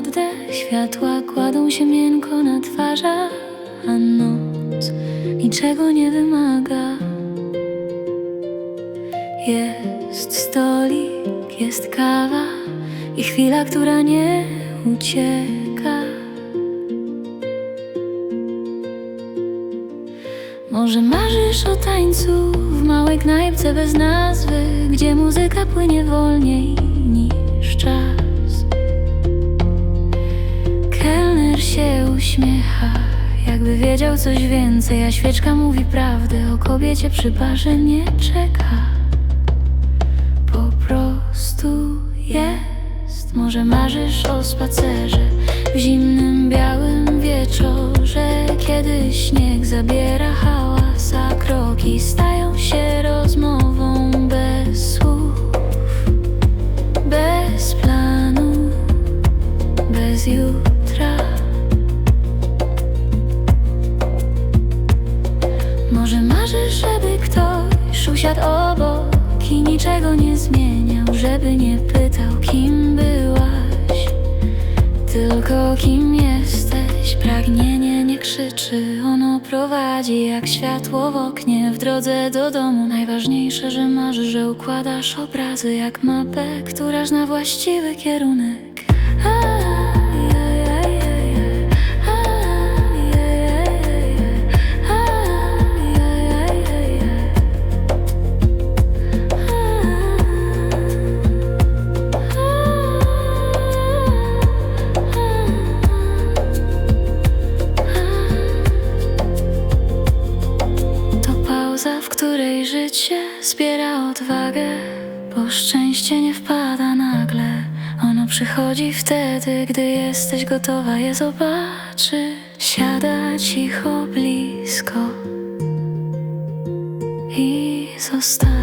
oddech Światła kładą się miękko na twarzach A noc niczego nie wymaga Jest stolik, jest kawa I chwila, która nie ucieka Może marzysz o tańcu w małej knajpce bez nazwy, gdzie muzyka płynie wolniej niż czas. Uśmiecha, jakby wiedział coś więcej, a świeczka mówi prawdę o kobiecie przy barze nie czeka. Po prostu jest. Może marzysz o spacerze w zimnym, białym wieczorze, kiedy śnieg zabiera hałas, a kroki stają się rozmową bez słów, bez planu, bez jutra. Może marzysz, żeby ktoś usiadł obok i niczego nie zmieniał, żeby nie pytał, kim byłaś, tylko kim jesteś. Pragnienie nie krzyczy, ono prowadzi jak światło w oknie w drodze do domu. Najważniejsze, że marzysz, że układasz obrazy jak mapę, która zna właściwy kierunek. Której życie zbiera odwagę, bo szczęście nie wpada nagle. Ono przychodzi wtedy, gdy jesteś gotowa je zobaczyć. Siada cicho blisko i zostaje.